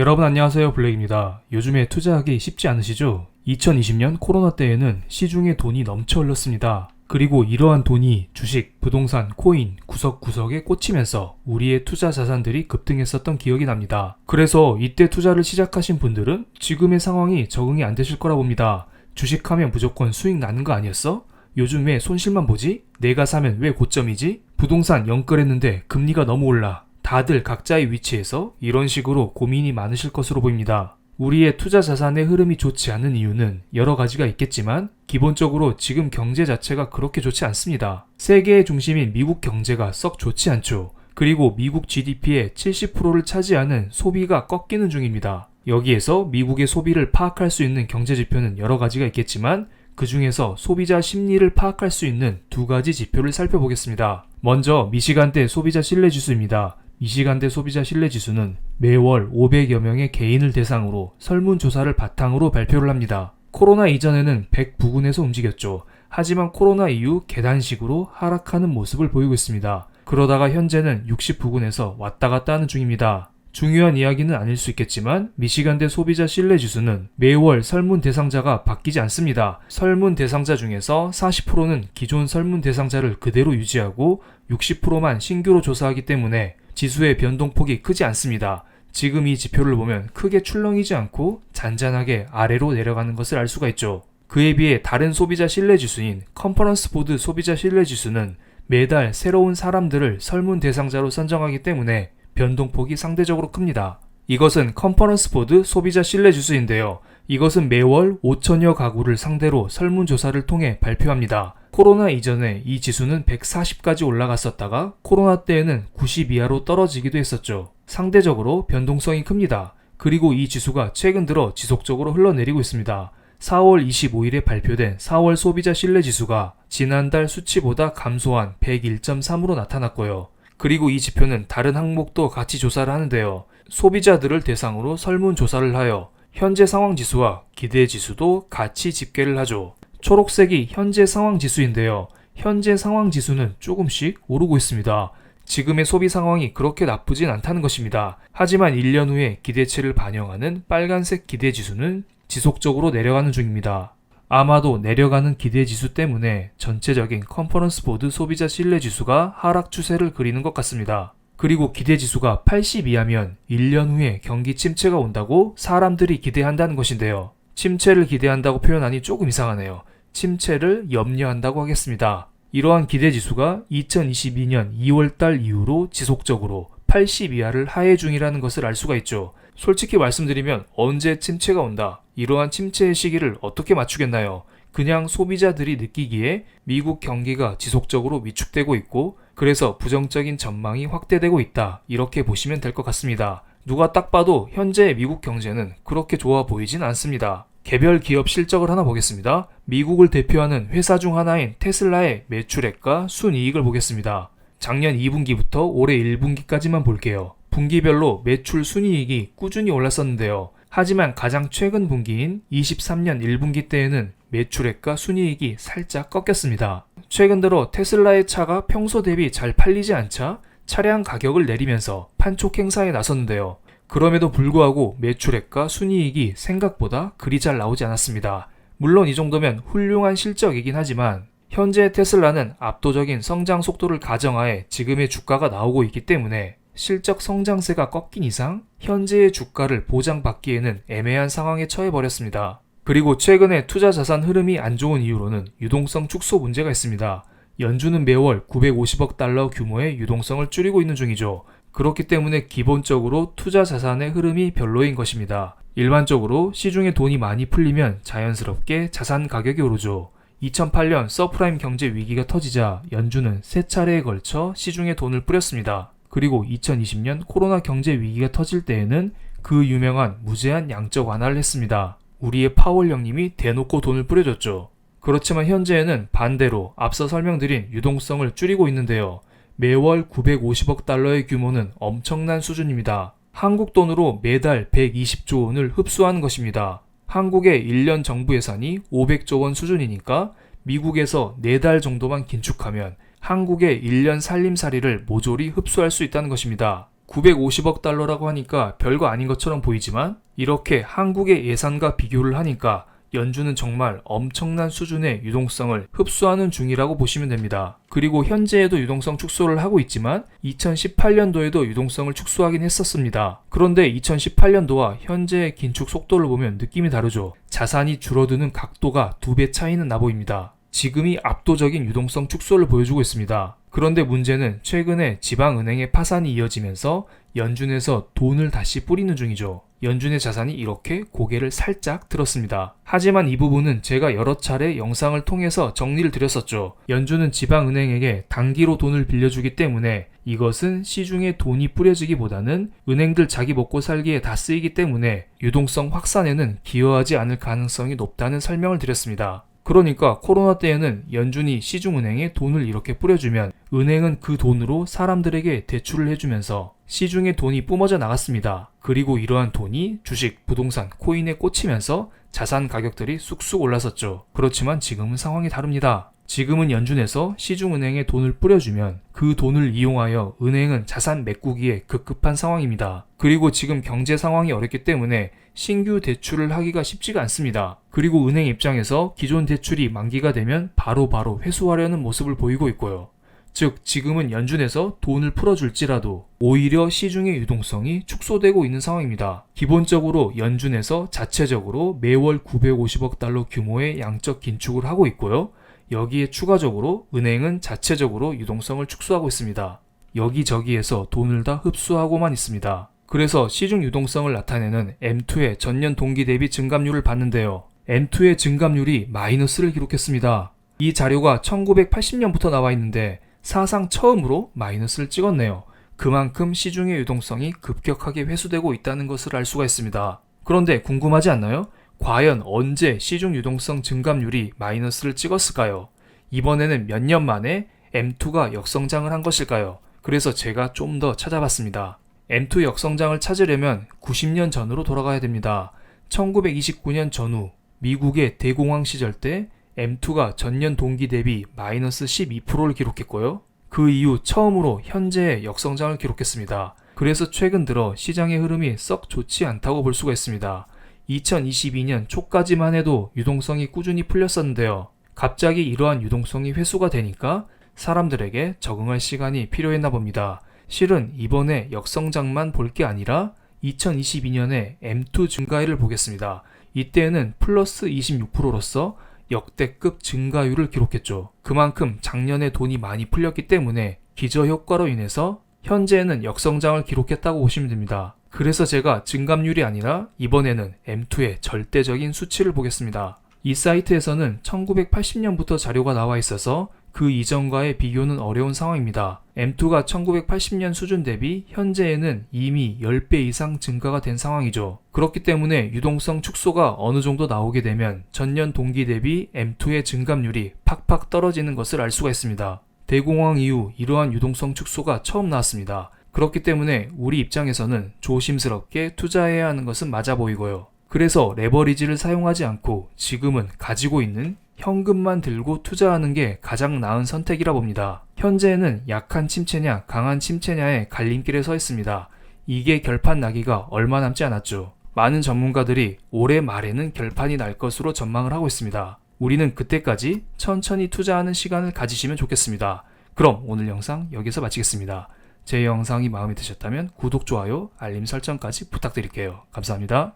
여러분 안녕하세요 블랙입니다. 요즘에 투자하기 쉽지 않으시죠? 2020년 코로나 때에는 시중에 돈이 넘쳐 흘렀습니다. 그리고 이러한 돈이 주식, 부동산, 코인, 구석구석에 꽂히면서 우리의 투자 자산들이 급등했었던 기억이 납니다. 그래서 이때 투자를 시작하신 분들은 지금의 상황이 적응이 안 되실 거라 봅니다. 주식하면 무조건 수익 나는 거 아니었어? 요즘 왜 손실만 보지? 내가 사면 왜 고점이지? 부동산 영끌했는데 금리가 너무 올라. 다들 각자의 위치에서 이런 식으로 고민이 많으실 것으로 보입니다. 우리의 투자 자산의 흐름이 좋지 않은 이유는 여러 가지가 있겠지만 기본적으로 지금 경제 자체가 그렇게 좋지 않습니다. 세계의 중심인 미국 경제가 썩 좋지 않죠. 그리고 미국 GDP의 70%를 차지하는 소비가 꺾이는 중입니다. 여기에서 미국의 소비를 파악할 수 있는 경제 지표는 여러 가지가 있겠지만 그 중에서 소비자 심리를 파악할 수 있는 두 가지 지표를 살펴보겠습니다. 먼저 미시간대 소비자 신뢰 지수입니다. 미시간대 소비자 신뢰 지수는 매월 500여 명의 개인을 대상으로 설문조사를 바탕으로 발표를 합니다. 코로나 이전에는 100 부근에서 움직였죠. 하지만 코로나 이후 계단식으로 하락하는 모습을 보이고 있습니다. 그러다가 현재는 60 부근에서 왔다 갔다 하는 중입니다. 중요한 이야기는 아닐 수 있겠지만 미시간대 소비자 신뢰 지수는 매월 설문 대상자가 바뀌지 않습니다. 설문 대상자 중에서 40%는 기존 설문 대상자를 그대로 유지하고 60%만 신규로 조사하기 때문에 지수의 변동폭이 크지 않습니다. 지금 이 지표를 보면 크게 출렁이지 않고 잔잔하게 아래로 내려가는 것을 알 수가 있죠. 그에 비해 다른 소비자 신뢰 지수인 컨퍼런스 보드 소비자 신뢰 지수는 매달 새로운 사람들을 설문 대상자로 선정하기 때문에 변동폭이 상대적으로 큽니다. 이것은 컨퍼런스 보드 소비자 신뢰 지수인데요. 이것은 매월 5천여 가구를 상대로 설문조사를 통해 발표합니다. 코로나 이전에 이 지수는 140까지 올라갔었다가 코로나 때에는 90 이하로 떨어지기도 했었죠. 상대적으로 변동성이 큽니다. 그리고 이 지수가 최근 들어 지속적으로 흘러내리고 있습니다. 4월 25일에 발표된 4월 소비자 신뢰 지수가 지난달 수치보다 감소한 101.3으로 나타났고요. 그리고 이 지표는 다른 항목도 같이 조사를 하는데요. 소비자들을 대상으로 설문조사를 하여 현재 상황 지수와 기대 지수도 같이 집계를 하죠. 초록색이 현재 상황 지수인데요. 현재 상황 지수는 조금씩 오르고 있습니다. 지금의 소비 상황이 그렇게 나쁘진 않다는 것입니다. 하지만 1년 후에 기대치를 반영하는 빨간색 기대 지수는 지속적으로 내려가는 중입니다. 아마도 내려가는 기대 지수 때문에 전체적인 컨퍼런스 보드 소비자 신뢰 지수가 하락 추세를 그리는 것 같습니다. 그리고 기대 지수가 80 이하면 1년 후에 경기 침체가 온다고 사람들이 기대한다는 것인데요. 침체를 기대한다고 표현하니 조금 이상하네요. 침체를 염려한다고 하겠습니다. 이러한 기대 지수가 2022년 2월달 이후로 지속적으로 80 이하를 하해 중이라는 것을 알 수가 있죠. 솔직히 말씀드리면 언제 침체가 온다. 이러한 침체의 시기를 어떻게 맞추겠나요? 그냥 소비자들이 느끼기에 미국 경기가 지속적으로 위축되고 있고 그래서 부정적인 전망이 확대되고 있다. 이렇게 보시면 될 것 같습니다. 누가 딱 봐도 현재의 미국 경제는 그렇게 좋아 보이진 않습니다. 개별 기업 실적을 하나 보겠습니다. 미국을 대표하는 회사 중 하나인 테슬라의 매출액과 순이익을 보겠습니다. 작년 2분기부터 올해 1분기까지만 볼게요. 분기별로 매출 순이익이 꾸준히 올랐었는데요. 하지만 가장 최근 분기인 23년 1분기 때에는 매출액과 순이익이 살짝 꺾였습니다. 최근 들어 테슬라의 차가 평소 대비 잘 팔리지 않자 차량 가격을 내리면서 판촉 행사에 나섰는데요. 그럼에도 불구하고 매출액과 순이익이 생각보다 그리 잘 나오지 않았습니다. 물론 이 정도면 훌륭한 실적이긴 하지만 현재 테슬라는 압도적인 성장 속도를 가정하에 지금의 주가가 나오고 있기 때문에 실적 성장세가 꺾인 이상 현재의 주가를 보장받기에는 애매한 상황에 처해버렸습니다. 그리고 최근에 투자 자산 흐름이 안 좋은 이유로는 유동성 축소 문제가 있습니다. 연준은 매월 950억 달러 규모의 유동성을 줄이고 있는 중이죠. 그렇기 때문에 기본적으로 투자 자산의 흐름이 별로인 것입니다. 일반적으로 시중에 돈이 많이 풀리면 자연스럽게 자산 가격이 오르죠. 2008년 서프라임 경제 위기가 터지자 연준은 세 차례에 걸쳐 시중에 돈을 뿌렸습니다. 그리고 2020년 코로나 경제 위기가 터질 때에는 그 유명한 무제한 양적 완화를 했습니다. 우리의 파월 형님이 대놓고 돈을 뿌려줬죠. 그렇지만 현재에는 반대로 앞서 설명드린 유동성을 줄이고 있는데요. 매월 950억 달러의 규모는 엄청난 수준입니다. 한국 돈으로 매달 120조 원을 흡수하는 것입니다. 한국의 1년 정부 예산이 500조 원 수준이니까 미국에서 4달 정도만 긴축하면 한국의 1년 살림살이를 모조리 흡수할 수 있다는 것입니다. 950억 달러라고 하니까 별거 아닌 것처럼 보이지만 이렇게 한국의 예산과 비교를 하니까 연준은 정말 엄청난 수준의 유동성을 흡수하는 중이라고 보시면 됩니다. 그리고 현재에도 유동성 축소를 하고 있지만 2018년도에도 유동성을 축소하긴 했었습니다. 그런데 2018년도와 현재의 긴축 속도를 보면 느낌이 다르죠. 자산이 줄어드는 각도가 두 배 차이는 나 보입니다. 지금이 압도적인 유동성 축소를 보여주고 있습니다. 그런데 문제는 최근에 지방은행의 파산이 이어지면서 연준에서 돈을 다시 뿌리는 중이죠. 연준의 자산이 이렇게 고개를 살짝 들었습니다. 하지만 이 부분은 제가 여러 차례 영상을 통해서 정리를 드렸었죠. 연준은 지방은행에게 단기로 돈을 빌려주기 때문에 이것은 시중에 돈이 뿌려지기보다는 은행들 자기 먹고 살기에 다 쓰이기 때문에 유동성 확산에는 기여하지 않을 가능성이 높다는 설명을 드렸습니다. 그러니까 코로나 때에는 연준이 시중은행에 돈을 이렇게 뿌려주면 은행은 그 돈으로 사람들에게 대출을 해주면서 시중에 돈이 뿜어져 나갔습니다. 그리고 이러한 돈이 주식, 부동산, 코인에 꽂히면서 자산 가격들이 쑥쑥 올랐었죠. 그렇지만 지금은 상황이 다릅니다. 지금은 연준에서 시중은행에 돈을 뿌려주면 그 돈을 이용하여 은행은 자산 메꾸기에 급급한 상황입니다. 그리고 지금 경제 상황이 어렵기 때문에 신규 대출을 하기가 쉽지가 않습니다. 그리고 은행 입장에서 기존 대출이 만기가 되면 바로바로 바로 회수하려는 모습을 보이고 있고요. 즉, 지금은 연준에서 돈을 풀어줄지라도 오히려 시중의 유동성이 축소되고 있는 상황입니다. 기본적으로 연준에서 자체적으로 매월 950억 달러 규모의 양적 긴축을 하고 있고요. 여기에 추가적으로 은행은 자체적으로 유동성을 축소하고 있습니다. 여기저기에서 돈을 다 흡수하고만 있습니다. 그래서 시중 유동성을 나타내는 M2의 전년 동기 대비 증감률을 봤는데요. M2의 증감률이 마이너스를 기록했습니다. 이 자료가 1980년부터 나와 있는데 사상 처음으로 마이너스를 찍었네요. 그만큼 시중의 유동성이 급격하게 회수되고 있다는 것을 알 수가 있습니다. 그런데 궁금하지 않나요? 과연 언제 시중 유동성 증감률이 마이너스를 찍었을까요? 이번에는 몇 년 만에 M2가 역성장을 한 것일까요? 그래서 제가 좀 더 찾아봤습니다. M2 역성장을 찾으려면 90년 전으로 돌아가야 됩니다. 1929년 전후 미국의 대공황 시절 때 M2가 전년 동기 대비 마이너스 12%를 기록했고요. 그 이후 처음으로 현재의 역성장을 기록했습니다. 그래서 최근 들어 시장의 흐름이 썩 좋지 않다고 볼 수가 있습니다. 2022년 초까지만 해도 유동성이 꾸준히 풀렸었는데요. 갑자기 이러한 유동성이 회수가 되니까 사람들에게 적응할 시간이 필요했나 봅니다. 실은 이번에 역성장만 볼 게 아니라 2022년에 M2 증가율을 보겠습니다. 이때는 플러스 26%로서 역대급 증가율을 기록했죠. 그만큼 작년에 돈이 많이 풀렸기 때문에 기저효과로 인해서 현재는 역성장을 기록했다고 보시면 됩니다. 그래서 제가 증감률이 아니라 이번에는 M2의 절대적인 수치를 보겠습니다. 이 사이트에서는 1980년부터 자료가 나와 있어서 그 이전과의 비교는 어려운 상황입니다. M2가 1980년 수준 대비 현재에는 이미 10배 이상 증가가 된 상황이죠. 그렇기 때문에 유동성 축소가 어느 정도 나오게 되면 전년 동기 대비 M2의 증감률이 팍팍 떨어지는 것을 알 수가 있습니다. 대공황 이후 이러한 유동성 축소가 처음 나왔습니다. 그렇기 때문에 우리 입장에서는 조심스럽게 투자해야 하는 것은 맞아 보이고요. 그래서 레버리지를 사용하지 않고 지금은 가지고 있는 현금만 들고 투자하는 게 가장 나은 선택이라 봅니다. 현재는 약한 침체냐 강한 침체냐의 갈림길에 서 있습니다. 이게 결판 나기가 얼마 남지 않았죠. 많은 전문가들이 올해 말에는 결판이 날 것으로 전망을 하고 있습니다. 우리는 그때까지 천천히 투자하는 시간을 가지시면 좋겠습니다. 그럼 오늘 영상 여기서 마치겠습니다. 제 영상이 마음에 드셨다면 구독, 좋아요, 알림 설정까지 부탁드릴게요. 감사합니다.